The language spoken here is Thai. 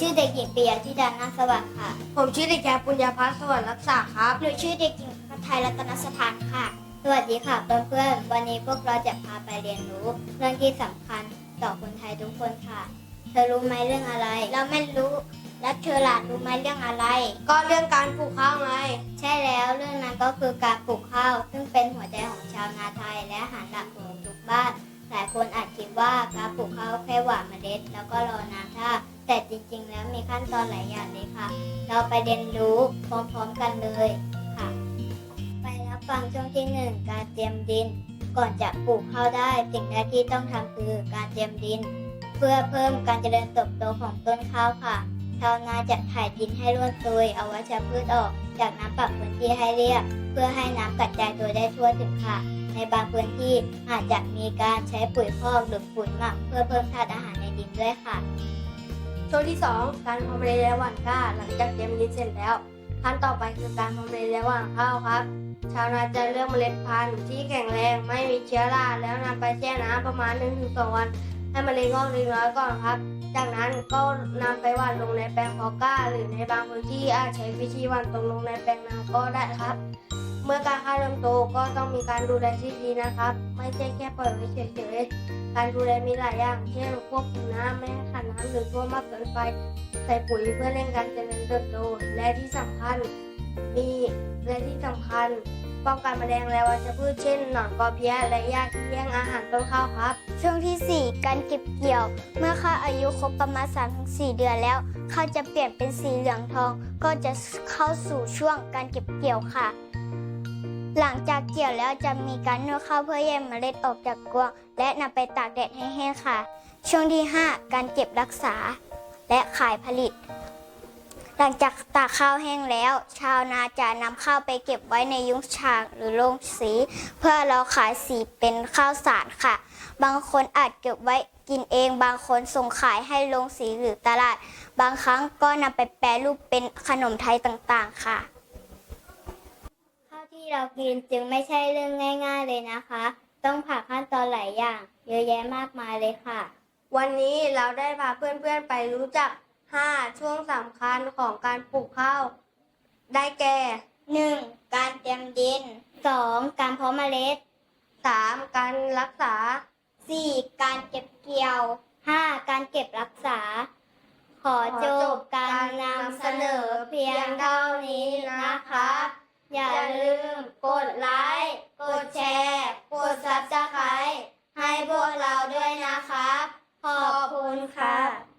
ชื่อเด็กหญิงปิยธิดานาสวัสดิ์ค่ะ ผมชื่อเด็กชายปุญญาพัฒน์สวัสดิ์รักษาครับ หนูชื่อเด็กหญิงพัทไทยรัตนสถานค่ะ สวัสดีค่ะเพื่อนๆ วันนี้พวกเราจะพาไปเรียนรู้ เรื่องที่สำคัญต่อคนไทยทุกคนค่ะ เธอรู้ไหมเรื่องอะไร เราไม่รู้ และเธอล่ะรู้ไหมเรื่องอะไร ก็เรื่องการปลูกข้าวไง ใช่แล้วเรื่องนั้นก็คือการปลูกข้าว ซึ่งเป็นหัวใจของชาวนาไทยและอาหารหลักของทุกบ้าน หลายคนอาจคิดว่าการปลูกข้าวแค่หว่านเมล็ด แล้วก็รอน้ำท่า แต่จริงๆ แล้วมีขั้นตอนหลายอย่างเลยค่ะ เราไปเรียนรู้พร้อมๆกันเลยค่ะ ไปรับฟังช่วงที่หนึ่งการเตรียมดิน ก่อนจะปลูกข้าวได้สิ่งแรกที่ต้องทำคือการเตรียมดิน เพื่อเพิ่มการเจริญเติบโตของต้นข้าวค่ะชาวนาจะถ่ายดินให้ร่วนซุยเอาวัชพืชออก จากนั้นปรับพื้นที่ให้เรียบ เพื่อให้น้ำกระจายตัวได้ทั่วถึงค่ะ ในบางพื้นที่อาจจะมีการใช้ปุ๋ยคอกหรือปุ๋ยหมัก เพื่อเพิ่มธาตุอาหารในดินด้วยค่ะ ช่วงที่ 2 การเพาะเมล็ดและหว่านกล้าหลังจากเตรียมดินเสร็จแล้ว ขั้นต่อไปคือการเพาะเมล็ดและหว่านข้าวครับ ชาวนาจะเลือกเมล็ดพันธุ์ที่แข็งแรงไม่มีเชื้อราแล้วนำไปแช่น้ำประมาณ 1-2 วัน ให้เมล็ดงอกเล็กน้อยก่อนครับ จากนั้นก็นำไปหว่านลงในแปลงพาะกล้า หรือในบางพื้นที่อาจใช้วิธีหว่านตรงลงในแปลงนาก็ได้ครับ เมื่อการข้าวเริ่มโตก็ต้องมีการดูแลที่ดีนะครับ ไม่ใช่แค่ปล่อยไว้เฉยๆ การดูแลมีหลายอย่าง เช่นควบคุมน้ำไม่ให้ขาดน้ำหรือท่วมมากเกินไป ใส่ปุ๋ยเพื่อเร่งการเจริญเติบโต และที่สำคัญ มีและที่สำคัญ ป้องกันแมลงและวัชพืชเช่นหนอนกอเพียและหญ้าที่แย่งอาหารต้นข้าวครับ ช่วงที่ 4 การเก็บเกี่ยว เมื่อข้าวอายุครบประมาณ 3-4 เดือนแล้วข้าวจะเปลี่ยนเป็นสีเหลืองทอง ก็จะเข้าสู่ช่วงการเก็บเกี่ยวค่ะ หลังจากเกี่ยวแล้วจะมีการนวดข้าวเพื่อแยกเมล็ดออกจากกวง และนำไปตากแดดให้แห้งค่ะ ช่วงที่ 5 การเก็บรักษา และขายผลิต หลังจากตากข้าวแห้งแล้ว ชาวนาจะนำข้าวไปเก็บไว้ในยุ้งฉางหรือโรงสี เพื่อเราขายสีเป็นข้าวสารค่ะ บางคนอาจเก็บไว้กินเองบางคนส่งขายให้โรงสีหรือตลาด บางครั้งก็นำไปแปรรูปเป็นขนมไทยต่างๆ ค่ะ ที่เรากินจึงไม่ใช่เรื่องง่าย ๆเลยนะคะ ต้องผ่านขั้นตอนหลายอย่าง เยอะแยะมากมายเลยค่ะ วันนี้เราได้พาเพื่อนๆไปรู้จัก 5 ช่วงสำคัญของการปลูกข้าว ได้แก่ 1. การเตรียมดิน 2. การเพาะเมล็ด 3. การรักษา 4. การเก็บเกี่ยว 5. การเก็บรักษา คุณค่ะ